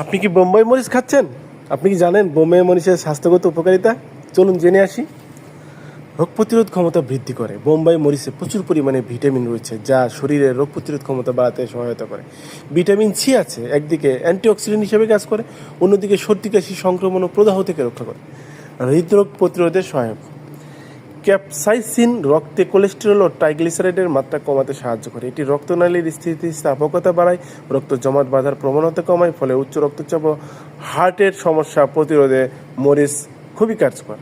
আপনি কি বোম্বাই মরিচ খাচ্ছেন? আপনি কি জানেন বোম্বাই মরিচের স্বাস্থ্যগত উপকারিতা? চলুন জেনে আসি। রোগ প্রতিরোধ ক্ষমতা বৃদ্ধি করে। বোম্বাই মরিচে প্রচুর পরিমাণে ভিটামিন রয়েছে, যা শরীরের রোগ প্রতিরোধ ক্ষমতা বাড়াতে সহায়তা করে। ভিটামিন সি আছে, একদিকে অ্যান্টিঅক্সিডেন্ট হিসেবে কাজ করে, অন্যদিকে সর্দি, কাশি, সংক্রমণ ও প্রদাহ থেকে রক্ষা করে। হৃদরোগ প্রতিরোধে সহায়ক। ক্যাপসাইসিন রক্তে কোলেস্টেরল ও ট্রাইগ্লিসারাইডের মাত্রা কমাতে সাহায্য করে। এটি রক্তনালীর স্থিতিস্থাপকতা বাড়ায়, রক্ত জমাট বাঁধার প্রবণতা কমায়, ফলে উচ্চ রক্তচাপ ও হার্টের সমস্যা প্রতিরোধে মরিচ খুবই কার্যকর।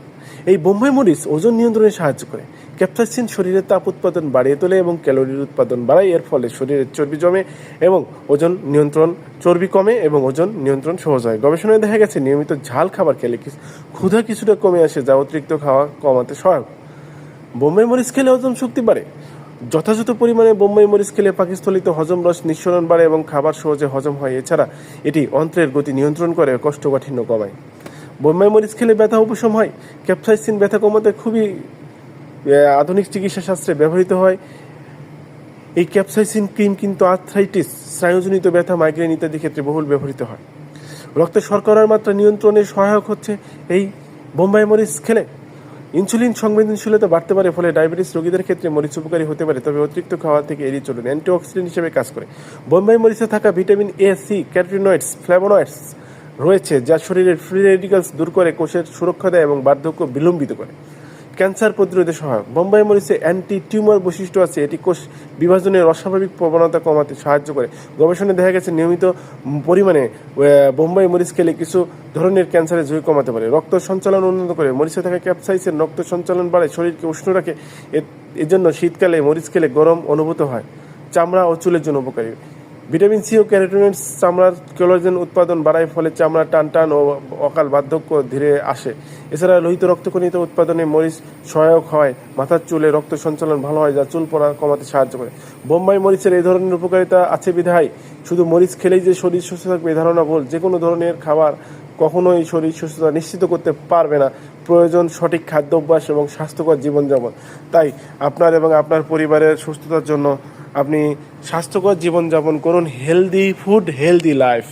এই বোম্বাই মরিচ ওজন নিয়ন্ত্রণে সাহায্য করে। ক্যাপসাইসিন শরীরের তাপ উৎপাদন বাড়িয়ে তোলে এবং ক্যালোরির উৎপাদন বাড়ায়। এর ফলে শরীরের চর্বি জমে এবং ওজন নিয়ন্ত্রণ, চর্বি কমে এবং ওজন নিয়ন্ত্রণ সহজ হয়। গবেষণায় দেখা গেছে, নিয়মিত ঝাল খাবার খেলে ক্ষুধা কিছুটা কমে আসে, যা অতিরিক্ত খাওয়া কমাতে সহায়ক। বোম্বাই মরিচ খেলে হজম শক্তি বাড়ে। যথাযথ পরিমাণে বোম্বাই মরিচ খেলে পাকিস্থলিত হজম রস নিঃসরণ বাড়ে এবং খাবার সহজে হজম হয়। এছাড়া এটি অন্ত্রের গতি নিয়ন্ত্রণ করে কোষ্ঠকাঠিন্য কমায়। বোম্বাই মরিচ খেলে ব্যথা উপশম হয়। ক্যাপসাইসিন ব্যথা কমাতে খুবই আধুনিক চিকিৎসা শাস্ত্রে ব্যবহৃত হয়। এই ক্যাপসাইসিন ক্রিম কিন্তু আর্থ্রাইটিস, স্নায়ুজনিত ব্যথা, মাইগ্রেন ইত্যাদি ক্ষেত্রে বহুল ব্যবহৃত হয়। রক্তে শর্করার মাত্রা নিয়ন্ত্রণে সহায়ক হচ্ছে। এই বোম্বাই মরিচ খেলে ইনসুলিন সংবেদনশীলতা বাড়তে পারে ফলে ডায়াবেটিস রোগীদের ক্ষেত্রে মরিচ উপকারী হতে পারে, তবে অতিরিক্ত খাওয়া থেকে এড়িয়ে চলুন। অ্যান্টিঅক্সিডেন্ট হিসেবে কাজ করে। বোম্বাই মরিচে থাকা vitamin A C carotenoids flavonoids রয়েছে, যা শরীরের ফ্রি রেডিকালস দূর করে, কোষের সুরক্ষা দেয় এবং বার্ধক্য বিলম্বিত করে। ক্যান্সার প্রতিরোধে সহায়ক। বোম্বাই মরিচে অ্যান্টি টিউমার বৈশিষ্ট্য আছে। এটি কোষ বিভাজনের অস্বাভাবিক প্রবণতা কমাতে সাহায্য করে। গবেষণায় দেখা গেছে, নিয়মিত পরিমাণে বোম্বাই মরিচ খেলে কিছু ধরনের ক্যান্সারের ঝুঁকি কমাতে পারে। রক্ত সঞ্চালন উন্নত করে। মরিচে থাকা ক্যাপসাইসের রক্ত সঞ্চালন বাড়ায় শরীরকে উষ্ণ রাখে। এজন্য শীতকালে মরিচ খেলে গরম অনুভূত হয়। চামড়া ও চুলের জন্য উপকারী। ভিটামিন সি ও ক্যারোটিনয়েডস চামড়ার কোলাজেন উৎপাদন বাড়ায় ফলে চামড়া টান টান ও অকাল বার্ধক্য ধীরে আসে। এছাড়া লোহিত রক্তকণিত উৎপাদনে মরিচ সহায়ক হয়। মাথার চুলে রক্ত সঞ্চালন ভালো হয় যা চুল পড়া কমাতে সাহায্য করে। বোম্বাই মরিচের এই ধরনের উপকারিতা আছে বিধায় শুধু মরিচ খেলেই যে শরীর সুস্থ থাকবে ধারণা ভুল। যে কোনো ধরনের খাবার কখনোই শরীর সুস্থতা নিশ্চিত করতে পারবে না। প্রয়োজন সঠিক খাদ্যাভ্যাস এবং স্বাস্থ্যকর জীবনযাপন। তাই আপনার এবং আপনার পরিবারের সুস্থতার জন্য আপনি স্বাস্থ্যকর জীবনযাপন করুন হেলদি ফুড হেলদি লাইফ